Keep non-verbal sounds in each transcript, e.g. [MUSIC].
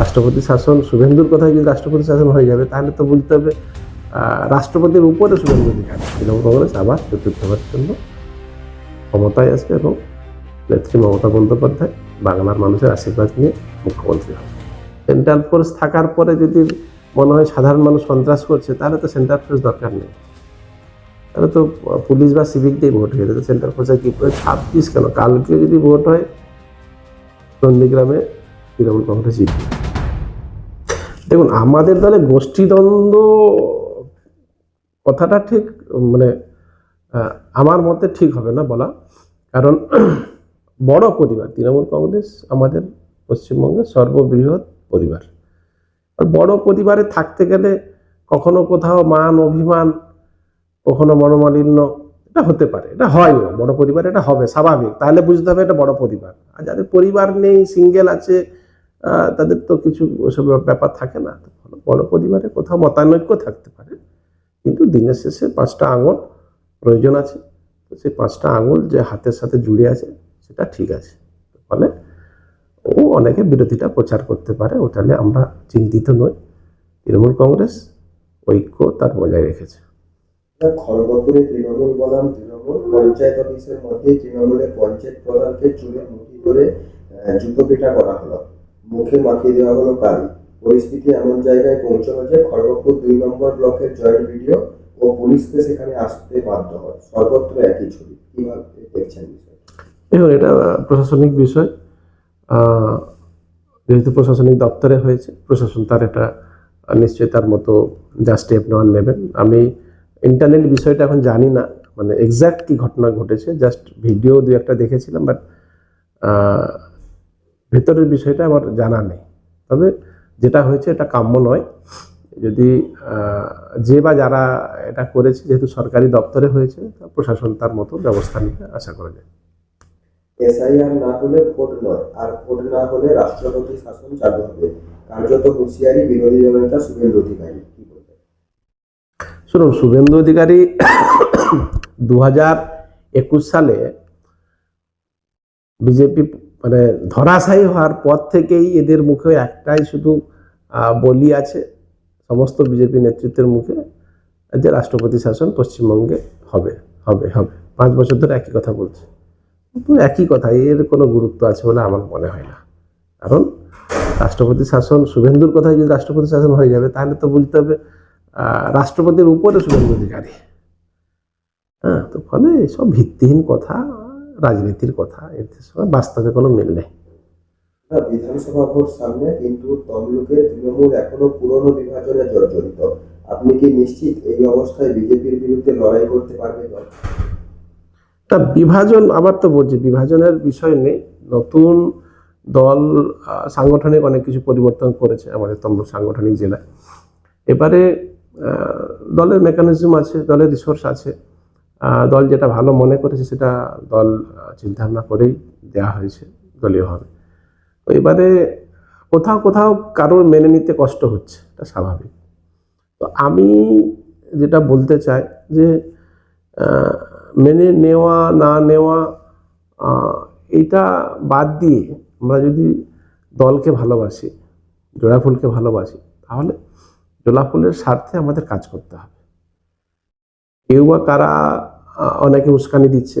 রাষ্ট্রপতি শাসন, শুভেন্দুর কথায় যদি রাষ্ট্রপতি শাসন হয়ে যাবে, তাহলে তো বলতে হবে রাষ্ট্রপতির উপরে শুভেন্দু অধিকারী। তৃণমূল কংগ্রেস আবার চতুর্থবারের জন্য ক্ষমতায় আসবে এবং নেত্রী মমতা বন্দ্যোপাধ্যায় বাংলার মানুষের আশীর্বাদ নিয়ে মুখ্যমন্ত্রী হবে। সেন্ট্রাল ফোর্স থাকার পরে যদি মনে হয় সাধারণ মানুষ সন্ত্রাস করছে, তাহলে তো সেন্ট্রাল ফোর্স দরকার নেই। তাহলে তো পুলিশ বা সিভিক দিয়ে ভোট হয়ে যেত সেন্ট্রাল ফোর্সে কী করে ছাব্বিশ কেন? কালকে যদি ভোট হয় নন্দীগ্রামে তৃণমূল কংগ্রেস জিতবে। দেখুন, আমাদের দলে গোষ্ঠীদ্বন্দ্ব কথাটা ঠিক মানে আমার মতে ঠিক হবে না বলা। কারণ [CLEARS THROAT] বড় পরিবার, তৃণমূল কংগ্রেস, আমাদের পশ্চিমবঙ্গের সর্ববৃহৎ পরিবার। আর বড় পরিবারে থাকতে গেলে কখনো কোথাও মান, অভিমান, কখনো মনোমালিন্য, এটা হতে পারে, এটা হয়ও বড় পরিবার এটা হবে, স্বাভাবিক। তাহলে বুঝতে হবে এটা বড় পরিবার। আর যাদের পরিবার নেই, সিঙ্গেল আছে তাদের তো কিছু ওসব ব্যাপার থাকে না। বড় পরিবারে কোথাও মতানৈক্য থাকতে পারে কিন্তু দিনের শেষে পাঁচটা আঙুল প্রয়োজন আছে। তো সেই পাঁচটা আঙুল যে হাতের সাথে জুড়ে আছে সেটা ঠিক আছে। ফলে ও অনেকে বিরোধিতা প্রচার করতে পারে ওটালে আমরা চিন্তিত নই। তৃণমূল কংগ্রেস ঐক্য তার বজায় রেখেছে। খড়গপুরে তৃণমূল বনাম তৃণমূল পঞ্চায়েত অফিসের মধ্যে তৃণমূলের পঞ্চায়েত প্রধানকে চুলে মুঠি ধরে আহ, জুতো করা হলো। মুখে মাখিয়ে দেওয়া হলো কালি পরিস্থিতি এমন জায়গায় পৌঁছানো যে খড়গপুর দুই নম্বর ব্লকের জয়েন্ট ভিডিও ও পুলিশকে সেখানে আসতে বাধ্য হয়। সর্বত্র একই ছবি। কীভাবে দেখছেন দেখুন, এটা প্রশাসনিক বিষয়। যেহেতু প্রশাসনিক দপ্তরে হয়েছে, প্রশাসন তার এটা নিশ্চয়ই তার মতো যা স্টেপ নেওয়ার নেবেন। আমি ইন্টারনেট বিষয়টা এখন জানি না মানে এক্স্যাক্ট কি ঘটনা ঘটেছে। জাস্ট ভিডিও দু একটা দেখেছিলাম বাট ভেতরের বিষয়টা আমার জানা নেই। তবে যেটা হয়েছে এটা কাম্য নয়। যদি যে বা যারা এটা করেছে যেহেতু সরকারি দপ্তরে হয়েছে প্রশাসন তার মতো ব্যবস্থা নিতে আশা করা যায়। এসআইআর না হলে ভোট নয় আর ভোট না হলে রাষ্ট্রপতি শাসন চালু হবে। কার্যত হুঁশিয়ারি বিরোধী দলনেতা শুভেন্দু অধিকারী কি বলবেন? শুনুন শুভেন্দু অধিকারী [COUGHS] দু হাজার একুশ সালে বিজেপি মানে ধরাশায়ী হওয়ার পর থেকেই এদের মুখে একটাই শুধু বলি আছে, সমস্ত বিজেপি নেতৃত্বের মুখে যে রাষ্ট্রপতি শাসন পশ্চিমবঙ্গে হবে হবে হবে। পাঁচ বছর ধরে একই কথা বলছে। কিন্তু একই কথা, এর কোনো গুরুত্ব আছে বলে আমার মনে হয় না। কারণ রাষ্ট্রপতি শাসন, শুভেন্দুর কথায় যদি রাষ্ট্রপতি শাসন হয়ে যাবে, তাহলে তো বুঝতে হবে রাষ্ট্রপতির উপরে শুভেন্দু অধিকারী। হ্যাঁ তো ফলে এসব ভিত্তিহীন কথা রাজনীতির কথা এর সঙ্গে বাস্তবে কোনো মিল নেই। বিধানসভা ভোট সামনে কিন্তু তমলুকে তৃণমূল এখনও পুরনো বিভাজনে জর্জরিত। আপনি কি নিশ্চিত এই অবস্থায় বিজেপির বিরুদ্ধে লড়াই করতে পারবে দল তা বিভাজন আবার তো বলছি বিভাজনের বিষয় নেই। নতুন দল সাংগঠনিক অনেক কিছু পরিবর্তন করেছে আমাদের তমলুক সাংগঠনিক জেলায়। এবারে দলের মেকানিজম আছে দলের রিসোর্স আছে। দল যেটা ভালো মনে করেছে সেটা দল চিন্তা ভাবনা করেই দেওয়া হয়েছে দলীয়ভাবে তো এবারে কোথাও কোথাও কারোর মেনে নিতে কষ্ট হচ্ছে, এটা স্বাভাবিক। তো আমি যেটা বলতে চাই যে মেনে নেওয়া, না নেওয়া এইটা বাদ দিয়ে আমরা যদি দলকে ভালোবাসি, জোড়া ফুলকে ভালোবাসি, তাহলে জোড়া ফুলের স্বার্থে আমাদের কাজ করতে হবে। কেউ বা কারা অনেকে উস্কানি দিচ্ছে।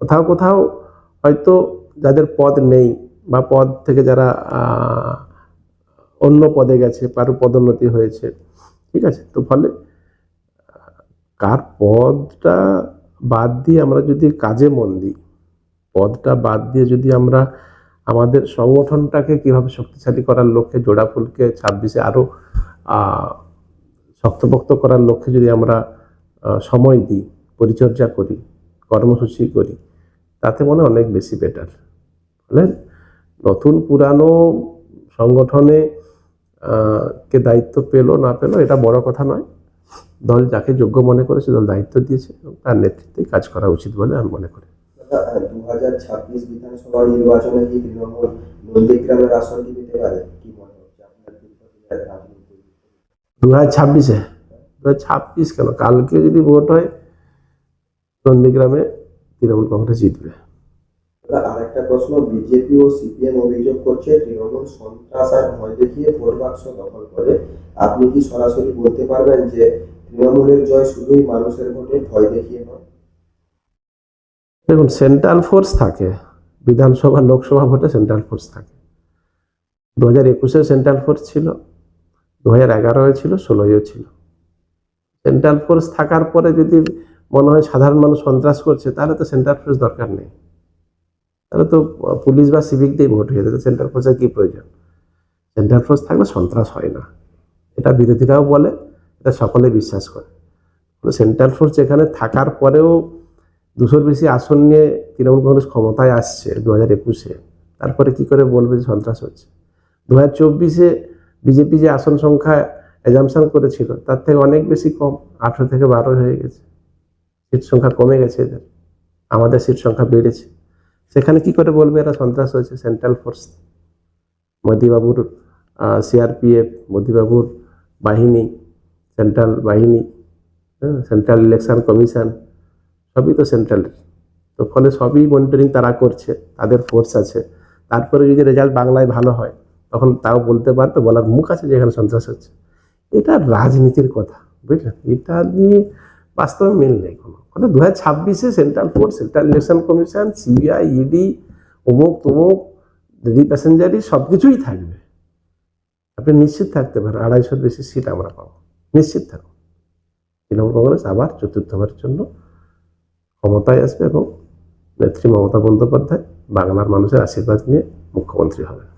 কোথাও কোথাও হয়তো যাদের পদ নেই বা পদ থেকে যারা অন্য পদে গেছে, কারও পদোন্নতি হয়েছে, ঠিক আছে? তো ফলে, কার পদটা বাদ দিয়ে আমরা যদি কাজে মন দিই, পদটা বাদ দিয়ে যদি আমরা আমাদের সংগঠনটাকে কীভাবে শক্তিশালী করার লক্ষ্যে, জোড়া ফুলকে ছাব্বিশে আরও শক্তপোক্ত করার লক্ষ্যে যদি আমরা সময় দিই পরিচর্যা করি কর্মসূচি করি তাতে মনে হয় অনেক বেশি বেটার বুঝলেন নতুন পুরানো সংগঠনে কে দায়িত্ব পেল না পেল এটা বড় কথা নয়। দল যাকে যোগ্য মনে করেছে দল দায়িত্ব দিয়েছে এবং তার নেতৃত্বেই কাজ করা উচিত বলে আমি মনে করি। দু হাজার ছাব্বিশ বিধানসভা নির্বাচনে কি তৃণমূল নন্দীগ্রামের আসনটি পেতে পারে? কি মনে হচ্ছে আপনার দু হাজার ছাব্বিশে? দু হাজার ছাব্বিশ কেন? কালকে যদি ভোট হয় নন্দীগ্রামে তৃণমূল কংগ্রেস জিতবে। আরেকটা আরেকটা প্রশ্ন বিজেপি ও সিপিএম অভিযোগ করছে তৃণমূল সন্ত্রাস আর ভয় দেখিয়ে ভোট বাক্স দখল করে। আপনি কি সরাসরি বলতে পারবেন যে তৃণমূলের জয় শুধুই মানুষের ভোটে ভয় দেখিয়ে নয়? দেখুন সেন্ট্রাল ফোর্স থাকে। বিধানসভা লোকসভা ভোটে সেন্ট্রাল ফোর্স থাকে। দু হাজার একুশে সেন্ট্রাল ফোর্স ছিল দু হাজার এগারোয় ছিল ষোলোয়ও ছিল। সেন্ট্রাল ফোর্স থাকার পরে যদি মনে হয় সাধারণ মানুষ সন্ত্রাস করছে, তাহলে তো সেন্ট্রাল ফোর্স দরকার নেই। তাহলে তো পুলিশ বা সিভিক দিয়ে ভোট হয়ে যেত সেন্ট্রাল ফোর্সের কী প্রয়োজন? সেন্ট্রাল ফোর্স থাকলে সন্ত্রাস হয় না। এটা বিরোধীরাও বলে, এটা সকলে বিশ্বাস করে। সেন্ট্রাল ফোর্স যেখানে থাকার পরেও দুশোর বেশি আসন নিয়ে তৃণমূল কংগ্রেস ক্ষমতায় আসছে দু হাজার একুশে, তারপরে কি করে বলবে যে সন্ত্রাস হচ্ছে? দু হাজার চব্বিশে বিজেপি যে আসন সংখ্যা এজামশন করেছিল, তার থেকে অনেক বেশি কম, আঠেরো থেকে বারো হয়ে গেছে। সিট সংখ্যা কমে গেছে এদের আমাদের সিট সংখ্যা বেড়েছে। সেখানে কি করে বলবে এরা? সন্ত্রাস হয়েছে সেন্ট্রাল ফোর্স মোদিবাবুর সিআরপিএফ মোদিবাবুর বাহিনী সেন্ট্রাল বাহিনী হ্যাঁ সেন্ট্রাল ইলেকশন কমিশন সবই তো সেন্ট্রালের তো ফলে সবই মনিটরিং তারা করছে, তাদের ফোর্স আছে। তারপরে যদি রেজাল্ট বাংলায় ভালো হয়, তখন তাও বলতে পারবে, বলার মুখ আছে যে এখানে সন্ত্রাস হচ্ছে। এটা রাজনীতির কথা, বুঝলেন? এটা নিয়ে বাস্তবে মিল নেই কোনো। ফলে দু হাজার ছাব্বিশে central force, central election commission, CBI ED অমুক তমুক লেডি প্যাসেঞ্জারই সব কিছুই থাকবে। আপনি নিশ্চিত থাকতে পারেন, আড়াইশোর বেশি সিট আমরা পাবো। নিশ্চিত থাকুন। তৃণমূল কংগ্রেস আবার চতুর্থবারের জন্য ক্ষমতায় আসবে এবং নেত্রী মমতা বন্দ্যোপাধ্যায় বাংলার মানুষের আশীর্বাদ নিয়ে মুখ্যমন্ত্রী হবেন।